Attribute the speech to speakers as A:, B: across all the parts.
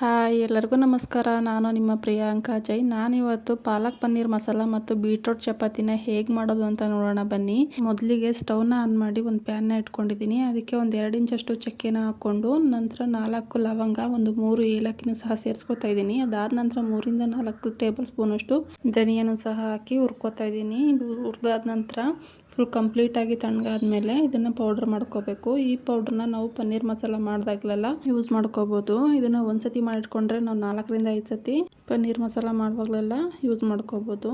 A: Hi, ಎಲ್ಲರಿಗೂ ನಮಸ್ಕಾರ. ನಾನು ನಿಮ್ಮ ಪ್ರಿಯಾಂಕಾ ಜೈ. ನಾನಿವತ್ತು ಪಾಲಕ್ ಪನ್ನೀರ್ ಮಸಾಲ ಮತ್ತು ಬೀಟ್ರೋಟ್ ಚಪಾತಿನ ಹೇಗೆ ಮಾಡೋದು ಅಂತ ನೋಡೋಣ ಬನ್ನಿ. ಮೊದಲಿಗೆ ಸ್ಟವ್ನ ಆನ್ ಮಾಡಿ ಒಂದು ಪ್ಯಾನ್ನ ಇಟ್ಕೊಂಡಿದ್ದೀನಿ. ಅದಕ್ಕೆ ಒಂದು ಎರಡು ಇಂಚಷ್ಟು ಚಕ್ಕೆನ ಹಾಕ್ಕೊಂಡು ನಂತರ ನಾಲ್ಕು ಲವಂಗ, ಒಂದು ಮೂರು ಏಲಕ್ಕಿನ ಸಹ ಸೇರಿಸ್ಕೊತಾ ಇದ್ದೀನಿ. ಅದಾದ ನಂತರ ಮೂರಿಂದ ನಾಲ್ಕು ಟೇಬಲ್ ಸ್ಪೂನಷ್ಟು ಧನಿಯನ್ನು ಸಹ ಹಾಕಿ ಹುರ್ಕೋತಾ ಇದ್ದೀನಿ. ಇದು ಹುರಿದಾದ ನಂತರ ಫುಲ್ ಕಂಪ್ಲೀಟಾಗಿ ತಣ್ಣಗಾದ್ಮೇಲೆ ಇದನ್ನು ಪೌಡ್ರ್ ಮಾಡ್ಕೋಬೇಕು. ಈ ಪೌಡ್ರನ್ನ ನಾವು ಪನ್ನೀರ್ ಮಸಾಲ ಮಾಡಿದಾಗಲೆಲ್ಲ ಯೂಸ್ ಮಾಡ್ಕೋಬೋದು. ಇದನ್ನು ಒಂದ್ಸತಿ ಮಾಡಿಟ್ಕೊಂಡ್ರೆ ನಾವು ನಾಲ್ಕರಿಂದ ಐದು ಸತಿ ಪನ್ನೀರ್ ಮಸಾಲ ಮಾಡುವಾಗಲೆಲ್ಲ ಯೂಸ್ ಮಾಡ್ಕೋಬೋದು.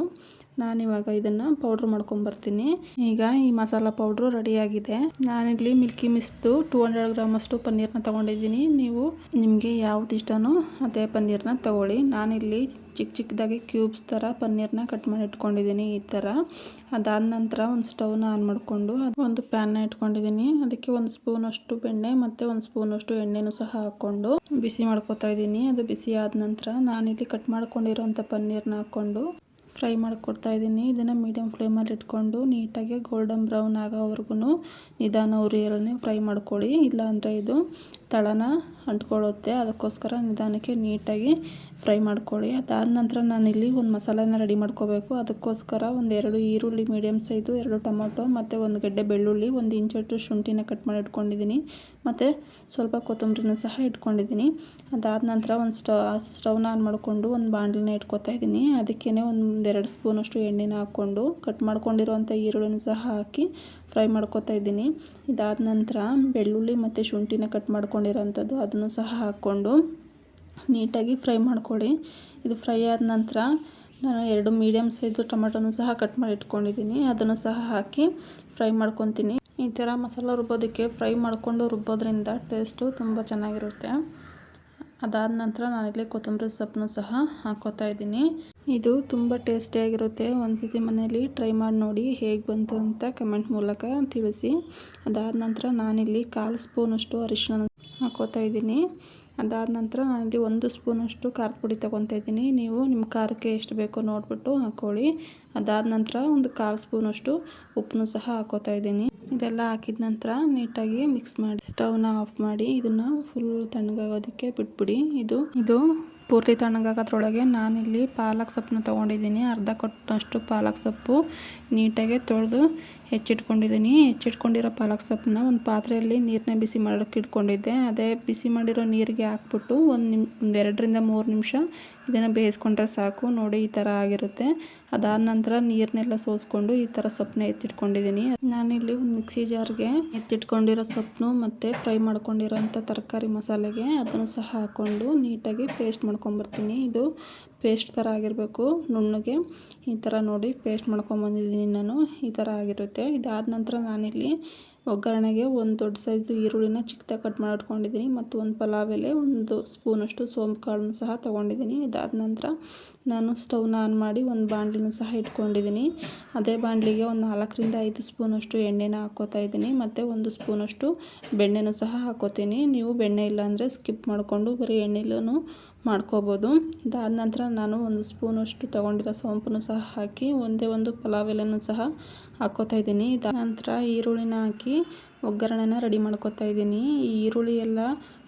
A: ನಾನಿವಾಗ ಇದನ್ನು ಪೌಡ್ರ್ ಮಾಡ್ಕೊಂಬರ್ತೀನಿ. ಈಗ ಈ ಮಸಾಲ ಪೌಡ್ರು ರೆಡಿಯಾಗಿದೆ ನಾನಿಲ್ಲಿ Milky Mist two hundred gram ಅಷ್ಟು ಪನ್ನೀರ್ನ ತೊಗೊಂಡಿದ್ದೀನಿ. ನೀವು ನಿಮಗೆ ಯಾವ್ದು ಇಷ್ಟನೋ ಅದೇ ಪನ್ನೀರ್ನ ತಗೊಳ್ಳಿ. ನಾನಿಲ್ಲಿ ಚಿಕ್ಕ ಚಿಕ್ಕದಾಗಿ ಕ್ಯೂಬ್ಸ್ ಥರ ಪನ್ನೀರ್ನ ಕಟ್ ಮಾಡಿ ಇಟ್ಕೊಂಡಿದ್ದೀನಿ ಈ ಥರ ಅದಾದ ನಂತರ ಒಂದು ಸ್ಟವ್ನ ಆನ್ ಮಾಡಿಕೊಂಡು ಒಂದು ಪ್ಯಾನ್ನ ಇಟ್ಕೊಂಡಿದ್ದೀನಿ. ಅದಕ್ಕೆ ಒಂದು ಸ್ಪೂನಷ್ಟು ಬೆಣ್ಣೆ ಮತ್ತು ಒಂದು ಸ್ಪೂನಷ್ಟು ಎಣ್ಣೆನೂ ಸಹ ಹಾಕ್ಕೊಂಡು ಬಿಸಿ ಮಾಡ್ಕೊತಾ ಇದ್ದೀನಿ. ಅದು ಬಿಸಿ ಆದ ನಂತರ ನಾನಿಲ್ಲಿ ಕಟ್ ಮಾಡ್ಕೊಂಡಿರೋಂಥ ಪನ್ನೀರ್ನ ಹಾಕ್ಕೊಂಡು ಫ್ರೈ ಮಾಡಿಕೊಡ್ತಾ ಇದ್ದೀನಿ. ಇದನ್ನು ಮೀಡಿಯಮ್ ಫ್ಲೇಮಲ್ಲಿ ಇಟ್ಕೊಂಡು ನೀಟಾಗಿ ಗೋಲ್ಡನ್ ಬ್ರೌನ್ ಆಗೋವರೆಗೂ ನಿಧಾನ ಉರಿಯಲ್ಲೇ ಫ್ರೈ ಮಾಡ್ಕೊಳ್ಳಿ. ಇಲ್ಲಾಂದರೆ ಇದು ತಳನ ಅಂಟ್ಕೊಳ್ಳುತ್ತೆ. ಅದಕ್ಕೋಸ್ಕರ ನಿಧಾನಕ್ಕೆ ನೀಟಾಗಿ ಫ್ರೈ ಮಾಡ್ಕೊಳ್ಳಿ. ಅದಾದ ನಂತರ ನಾನಿಲ್ಲಿ ಒಂದು ಮಸಾಲೆನ ರೆಡಿ ಮಾಡ್ಕೋಬೇಕು. ಅದಕ್ಕೋಸ್ಕರ ಒಂದು ಎರಡು ಈರುಳ್ಳಿ ಮೀಡಿಯಮ್ ಸೈಜು, ಎರಡು ಟೊಮೊಟೊ ಮತ್ತು ಒಂದು ಗಡ್ಡೆ ಬೆಳ್ಳುಳ್ಳಿ, ಒಂದು ಇಂಚಟ್ಟು ಶುಂಠಿನ ಕಟ್ ಮಾಡಿ ಇಟ್ಕೊಂಡಿದ್ದೀನಿ. ಮತ್ತು ಸ್ವಲ್ಪ ಕೊತ್ತಂಬರಿನ ಸಹ ಇಟ್ಕೊಂಡಿದ್ದೀನಿ. ಅದಾದ ನಂತರ ಒಂದು ಸ್ಟವ್ ಸ್ಟವ್ನ ಆನ್ ಮಾಡಿಕೊಂಡು ಒಂದು ಬಾಣಲಿನ ಇಟ್ಕೊತಾ ಇದ್ದೀನಿ. ಅದಕ್ಕೇ ಒಂದು ಎರಡು ಸ್ಪೂನಷ್ಟು ಎಣ್ಣೆನ ಹಾಕ್ಕೊಂಡು ಕಟ್ ಮಾಡ್ಕೊಂಡಿರುವಂಥ ಈರುಳ್ಳಿನ ಸಹ ಹಾಕಿ ಫ್ರೈ ಮಾಡ್ಕೊತಾ ಇದ್ದೀನಿ. ಇದಾದ ನಂತರ ಬೆಳ್ಳುಳ್ಳಿ ಮತ್ತು ಶುಂಠಿನ ಕಟ್ ಮಾಡ್ಕೊಂಡಿರೋಂಥದ್ದು, ಅದನ್ನು ಸಹ ಹಾಕ್ಕೊಂಡು ನೀಟಾಗಿ ಫ್ರೈ ಮಾಡಿಕೊಡಿ. ಇದು ಫ್ರೈ ಆದ ನಂತರ ನಾನು ಎರಡು ಮೀಡಿಯಮ್ ಸೈಜು ಟೊಮೆಟೊನೂ ಸಹ ಕಟ್ ಮಾಡಿ ಇಟ್ಕೊಂಡಿದ್ದೀನಿ. ಅದನ್ನು ಸಹ ಹಾಕಿ ಫ್ರೈ ಮಾಡ್ಕೊತೀನಿ. ಈ ಥರ ಮಸಾಲ ರುಬ್ಬೋದಕ್ಕೆ ಫ್ರೈ ಮಾಡಿಕೊಂಡು ರುಬ್ಬೋದ್ರಿಂದ ಟೇಸ್ಟು ತುಂಬ ಚೆನ್ನಾಗಿರುತ್ತೆ. ಅದಾದ ನಂತರ ನಾನಿಲ್ಲಿ ಕೊತ್ತಂಬರಿ ಸೊಪ್ಪನ್ನು ಸಹ ಹಾಕ್ಕೋತಾ ಇದ್ದೀನಿ. ಇದು ತುಂಬ ಟೇಸ್ಟಿಯಾಗಿರುತ್ತೆ ಒಂದು ಸತಿ ಮನೆಯಲ್ಲಿ ಟ್ರೈ ಮಾಡಿ ನೋಡಿ ಹೇಗೆ ಬಂತು ಅಂತ ಕಮೆಂಟ್ ಮೂಲಕ ತಿಳಿಸಿ. ಅದಾದ ನಂತರ ನಾನಿಲ್ಲಿ ಕಾಲು ಸ್ಪೂನಷ್ಟು ಅರಿಶಿನ ಹಾಕೋತಾ ಇದ್ದೀನಿ. ಅದಾದ ನಂತರ ನಾನಿಲ್ಲಿ ಒಂದು ಸ್ಪೂನಷ್ಟು ಖಾರದ ಪುಡಿ ತೊಗೊತಾ ಇದ್ದೀನಿ. ನೀವು ನಿಮ್ಮ ಖಾರಕ್ಕೆ ಎಷ್ಟು ಬೇಕೋ ನೋಡಿಬಿಟ್ಟು ಹಾಕ್ಕೊಳ್ಳಿ ಅದಾದ ನಂತರ ಒಂದು ಕಾಲು ಸ್ಪೂನಷ್ಟು ಉಪ್ಪನ್ನು ಸಹ ಹಾಕೋತಾ ಇದ್ದೀನಿ. ಇದೆಲ್ಲ ಹಾಕಿದ ನಂತರ ನೀಟಾಗಿ ಮಿಕ್ಸ್ ಮಾಡಿ ಸ್ಟವ್ನ ಆಫ್ ಮಾಡಿ ಇದನ್ನು ಫುಲ್ ತಣ್ಣಗಾಗೋದಕ್ಕೆ ಬಿಟ್ಬಿಡಿ. ಇದು ಇದು ಪೂರ್ತಿ ತಣ್ಣಗಾಗೋದ್ರೊಳಗೆ ನಾನಿಲ್ಲಿ ಪಾಲಕ್ ಸೊಪ್ಪನ್ನ ತೊಗೊಂಡಿದ್ದೀನಿ. ಅರ್ಧ ಕೊಟ್ಟಷ್ಟು ಪಾಲಕ್ ಸೊಪ್ಪು ನೀಟಾಗಿ ತೊಳೆದು ಹೆಚ್ಚಿಟ್ಕೊಂಡಿದ್ದೀನಿ. ಹೆಚ್ಚಿಟ್ಕೊಂಡಿರೋ ಪಾಲಕ್ ಸೊಪ್ಪನ್ನ ಒಂದು ಪಾತ್ರೆಯಲ್ಲಿ ನೀರನ್ನ ಬಿಸಿ ಮಾಡೋಕ್ಕೆ ಇಟ್ಕೊಂಡಿದ್ದೆ. ಅದೇ ಬಿಸಿ ಮಾಡಿರೋ ನೀರಿಗೆ ಹಾಕ್ಬಿಟ್ಟು ಒಂದು ನಿಮ್ ಒಂದೆರಡರಿಂದ ಮೂರು ನಿಮಿಷ ಇದನ್ನು ಬೇಯಿಸ್ಕೊಂಡ್ರೆ ಸಾಕು. ನೋಡಿ ಈ ಥರ ಆಗಿರುತ್ತೆ. ಅದಾದ ನಂತರ ನೀರನ್ನೆಲ್ಲ ಸೋಸ್ಕೊಂಡು ಈ ಥರ ಸೊಪ್ಪನ್ನ ಎತ್ತಿಟ್ಕೊಂಡಿದ್ದೀನಿ ನಾನಿಲ್ಲಿ ಒಂದು ಮಿಕ್ಸಿ ಜಾರ್ಗೆ ಎತ್ತಿಟ್ಕೊಂಡಿರೋ ಸೊಪ್ಪನ್ನು ಮತ್ತು ಫ್ರೈ ಮಾಡ್ಕೊಂಡಿರೋಂಥ ತರಕಾರಿ ಮಸಾಲೆಗೆ ಅದನ್ನು ಸಹ ಹಾಕ್ಕೊಂಡು ನೀಟಾಗಿ ಪೇಸ್ಟ್ ಮಾಡ್ಕೊಂಬರ್ತೀನಿ. ಇದು ಪೇಸ್ಟ್ ಥರ ಆಗಿರಬೇಕು ನುಣ್ಣಗೆ. ಈ ಥರ ನೋಡಿ ಪೇಸ್ಟ್ ಮಾಡ್ಕೊಂಬಂದಿದ್ದೀನಿ ನಾನು. ಈ ಥರ ಆಗಿರುತ್ತೆ. ಇದಾದ ನಂತರ ನಾನಿಲ್ಲಿ ಒಗ್ಗರಣೆಗೆ ಒಂದು ದೊಡ್ಡ ಸೈಜ್ ಈರುಳ್ಳಿನ ಚಿಕ್ಕದಾಗಿ ಕಟ್ ಮಾಡಿಟ್ಕೊಂಡಿದ್ದೀನಿ ಮತ್ತು ಒಂದು ಪಲಾವ್ ಎಲೆ, ಒಂದು ಸ್ಪೂನಷ್ಟು ಸೋಂಪು ಕಾಳನ್ನು ಸಹ ತೊಗೊಂಡಿದ್ದೀನಿ. ಇದಾದ ನಂತರ ನಾನು ಸ್ಟವ್ನ ಆನ್ ಮಾಡಿ ಒಂದು ಬಾಣಲಿನ ಸಹ ಇಟ್ಕೊಂಡಿದ್ದೀನಿ. ಅದೇ ಬಾಣಲಿಗೆ ಒಂದು ನಾಲ್ಕರಿಂದ ಐದು ಸ್ಪೂನಷ್ಟು ಎಣ್ಣೆನ ಹಾಕ್ಕೋತಾ ಇದ್ದೀನಿ ಮತ್ತು ಒಂದು ಸ್ಪೂನಷ್ಟು ಬೆಣ್ಣೆನೂ ಸಹ ಹಾಕೋತೀನಿ ನೀವು ಬೆಣ್ಣೆ ಇಲ್ಲಾಂದರೆ ಸ್ಕಿಪ್ ಮಾಡಿಕೊಂಡು ಬರೀ ಎಣ್ಣೆಲೂ ಮಾಡ್ಕೋಬೋದು. ಇದಾದ ನಂತರ ನಾನು ಒಂದು ಸ್ಪೂನಷ್ಟು ತೊಗೊಂಡಿರೋ ಸೋಂಪನ್ನು ಸಹ ಹಾಕಿ ಒಂದೇ ಒಂದು ಪಲಾವ್ ಎಲೆನೂ ಸಹ ಹಾಕ್ಕೋತಾ ಇದ್ದೀನಿ. ಇದಾದ ನಂತರ ಈರುಳ್ಳಿನ ಹಾಕಿ ಒಗ್ಗರಣೆನ ರೆಡಿ ಮಾಡ್ಕೋತಾ ಇದ್ದೀನಿ. ಈರುಳ್ಳಿ ಎಲ್ಲ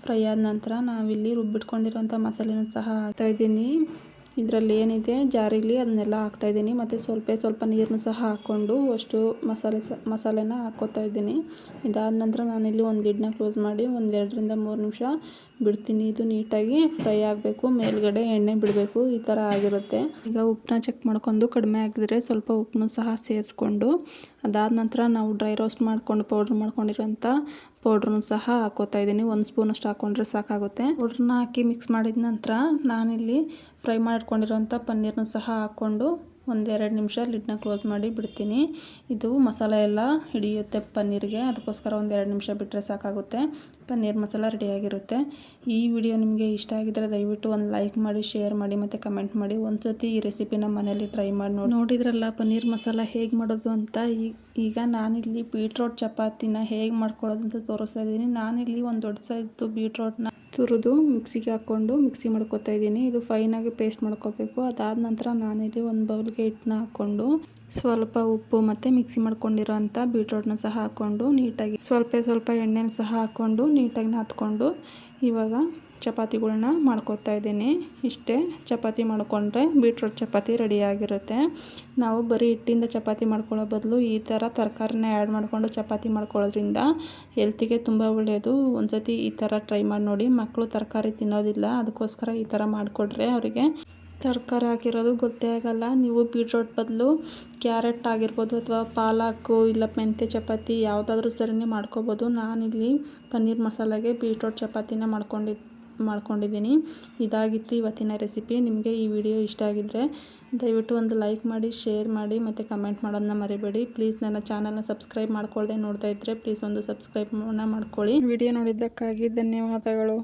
A: ಫ್ರೈ ಆದ ನಂತರ ನಾವಿಲ್ಲಿ ರುಬ್ಬಿಟ್ಕೊಂಡಿರೋಂಥ ಮಸಾಲೆನೂ ಸಹ ಹಾಕ್ತಾಯಿದ್ದೀನಿ ಇದರಲ್ಲಿ ಏನಿದೆ, ಜಾರಿಲಿ ಅದನ್ನೆಲ್ಲ ಹಾಕ್ತಾಯಿದ್ದೀನಿ ಮತ್ತು ಸ್ವಲ್ಪ ಸ್ವಲ್ಪ ನೀರನ್ನು ಸಹ ಹಾಕ್ಕೊಂಡು ಅಷ್ಟು ಮಸಾಲೆ ಸ, ಮಸಾಲೆನ ಹಾಕ್ಕೋತಾ ಇದ್ದೀನಿ. ಇದಾದ ನಂತರ ನಾನಿಲ್ಲಿ ಒಂದು ಲಿಡ್ನ ಕ್ಲೋಸ್ ಮಾಡಿ ಒಂದು ಎರಡರಿಂದ ಮೂರು ನಿಮಿಷ ಬಿಡ್ತೀನಿ. ಇದು ನೀಟಾಗಿ ಫ್ರೈ ಆಗಬೇಕು. ಮೇಲ್ಗಡೆ ಎಣ್ಣೆ ಬಿಡಬೇಕು. ಈ ಥರ ಆಗಿರುತ್ತೆ. ಈಗ ಉಪ್ಪನ್ನ ಚೆಕ್ ಮಾಡ್ಕೊಂಡು ಕಡಿಮೆ ಆಗಿದ್ರೆ ಸ್ವಲ್ಪ ಉಪ್ಪನ್ನು ಸಹ ಸೇರಿಸ್ಕೊಂಡು ಅದಾದ ನಂತರ ನಾವು ಡ್ರೈ ರೋಸ್ಟ್ ಮಾಡ್ಕೊಂಡು, ಪೌಡ್ರ್ ಮಾಡ್ಕೊಂಡಿರೋಂಥ ಪೌಡ್ರನ್ನು ಸಹ ಹಾಕೋತಾ ಇದ್ದೀನಿ. ಒಂದು ಸ್ಪೂನಷ್ಟು ಹಾಕ್ಕೊಂಡ್ರೆ ಸಾಕಾಗುತ್ತೆ. ಪೌಡ್ರನ್ನ ಹಾಕಿ ಮಿಕ್ಸ್ ಮಾಡಿದ ನಂತರ ನಾನಿಲ್ಲಿ ಫ್ರೈ ಮಾಡ್ಕೊಂಡಿರೋಂಥ ಪನ್ನೀರನ್ನು ಸಹ ಹಾಕ್ಕೊಂಡು ಒಂದೆರಡು ನಿಮಿಷ ಲಿಡ್ನ ಕ್ಲೋಸ್ ಮಾಡಿ ಬಿಡ್ತೀನಿ. ಇದು ಮಸಾಲೆ ಎಲ್ಲ ಹಿಡಿಯುತ್ತೆ ಪನ್ನೀರಿಗೆ. ಅದಕ್ಕೋಸ್ಕರ ಒಂದೆರಡು ನಿಮಿಷ ಬಿಟ್ಟರೆ ಸಾಕಾಗುತ್ತೆ. ಪನ್ನೀರ್ ಮಸಾಲ ರೆಡಿಯಾಗಿರುತ್ತೆ ಈ ವಿಡಿಯೋ ನಿಮಗೆ ಇಷ್ಟ ಆಗಿದ್ದರೆ ದಯವಿಟ್ಟು ಒಂದು ಲೈಕ್ ಮಾಡಿ ಶೇರ್ ಮಾಡಿ ಮತ್ತು ಕಮೆಂಟ್ ಮಾಡಿ. ಒಂದು ಸತಿ ಈ ರೆಸಿಪಿನ ಮನೇಲಿ ಟ್ರೈ ಮಾಡಿ ನೋಡಿ. ನೋಡಿದ್ರಲ್ಲ ಪನ್ನೀರ್ ಮಸಾಲ ಹೇಗೆ ಮಾಡೋದು ಅಂತ? ಈಗ ನಾನಿಲ್ಲಿ ಬೀಟ್ರೋಟ್ ಚಪಾತಿನ ಹೇಗೆ ಮಾಡ್ಕೊಳ್ಳೋದು ಅಂತ ತೋರಿಸ್ತಾ ಇದ್ದೀನಿ. ನಾನಿಲ್ಲಿ ಒಂದು ದೊಡ್ಡ ಸೈಜ್ದು ಬೀಟ್ರೋಟ್ನ ತುರಿದು ಮಿಕ್ಸಿಗೆ ಹಾಕ್ಕೊಂಡು ಮಿಕ್ಸಿ ಮಾಡ್ಕೊತಾ ಇದ್ದೀನಿ. ಇದು ಫೈನಾಗಿ ಪೇಸ್ಟ್ ಮಾಡ್ಕೋಬೇಕು. ಅದಾದ ನಂತರ ನಾನಿಲ್ಲಿ ಒಂದು ಬೌಲ್ಗೆ ಹಿಟ್ಟನ್ನ ಹಾಕ್ಕೊಂಡು ಸ್ವಲ್ಪ ಉಪ್ಪು ಮತ್ತು ಮಿಕ್ಸಿ ಮಾಡ್ಕೊಂಡಿರೋ ಅಂಥ ಬೀಟ್ರೋಟ್ನ ಸಹ ಹಾಕ್ಕೊಂಡು ನೀಟಾಗಿ ಸ್ವಲ್ಪ ಸ್ವಲ್ಪ ಎಣ್ಣೆನ ಸಹ ಹಾಕ್ಕೊಂಡು ನೀಟಾಗಿ ನಾದ್ಕೊಂಡು ಇವಾಗ ಚಪಾತಿಗಳ್ನ ಮಾಡ್ಕೊತಾ ಇದ್ದೀನಿ. ಇಷ್ಟೇ ಚಪಾತಿ ಮಾಡಿಕೊಂಡ್ರೆ ಬೀಟ್ರೋಟ್ ಚಪಾತಿ ರೆಡಿಯಾಗಿರುತ್ತೆ. ನಾವು ಬರೀ ಹಿಟ್ಟಿಂದ ಚಪಾತಿ ಮಾಡ್ಕೊಳ್ಳೋ ಬದಲು ಈ ಥರ ತರಕಾರಿನ ಆ್ಯಡ್ ಮಾಡಿಕೊಂಡು ಚಪಾತಿ ಮಾಡ್ಕೊಳ್ಳೋದ್ರಿಂದ ಹೆಲ್ತಿಗೆ ತುಂಬ ಒಳ್ಳೆಯದು. ಒಂದ್ಸತಿ ಈ ಥರ ಟ್ರೈ ಮಾಡಿ ನೋಡಿ. ಮಕ್ಕಳು ತರಕಾರಿ ತಿನ್ನೋದಿಲ್ಲ. ಅದಕ್ಕೋಸ್ಕರ ಈ ಥರ ಮಾಡಿಕೊಡ್ರೆ ಅವರಿಗೆ ತರಕಾರಿ ಹಾಕಿರೋದು ಗೊತ್ತೇ ಆಗಲ್ಲ. ನೀವು ಬೀಟ್ರೋಟ್ ಬದಲು ಕ್ಯಾರೆಟ್ ಆಗಿರ್ಬೋದು ಅಥವಾ ಪಾಲಾಕು ಇಲ್ಲ ಮೆಂತ್ಯ ಚಪಾತಿ ಯಾವುದಾದ್ರೂ ಸರಿನೇ ಮಾಡ್ಕೋಬೋದು. ನಾನಿಲ್ಲಿ ಪನ್ನೀರ್ ಮಸಾಲೆಗೆ ಬೀಟ್ರೋಟ್ ಚಪಾತಿನ ಮಾಡ್ಕೊಂಡಿದ್ದು ಮಾಡ್ಕೊಂಡಿದ್ದೀನಿ. ಇದಾಗಿತ್ತು ಇವತ್ತಿನ ರೆಸಿಪಿ. ನಿಮಗೆ ಈ ವಿಡಿಯೋ ಇಷ್ಟ ಆಗಿದ್ದರೆ ದಯವಿಟ್ಟು ಒಂದು ಲೈಕ್ ಮಾಡಿ, ಶೇರ್ ಮಾಡಿ ಮತ್ತು ಕಮೆಂಟ್ ಮಾಡೋದನ್ನ ಮರಿಬೇಡಿ. ಪ್ಲೀಸ್ ನನ್ನ ಚಾನಲ್ನ ಸಬ್ಸ್ಕ್ರೈಬ್ ಮಾಡ್ಕೊಳ್ಳದೆ ನೋಡ್ತಾ ಇದ್ದರೆ ಪ್ಲೀಸ್ ಒಂದು ಸಬ್ಸ್ಕ್ರೈಬ್ನ ಮಾಡ್ಕೊಳ್ಳಿ. ವಿಡಿಯೋ ನೋಡಿದ್ದಕ್ಕಾಗಿ ಧನ್ಯವಾದಗಳು.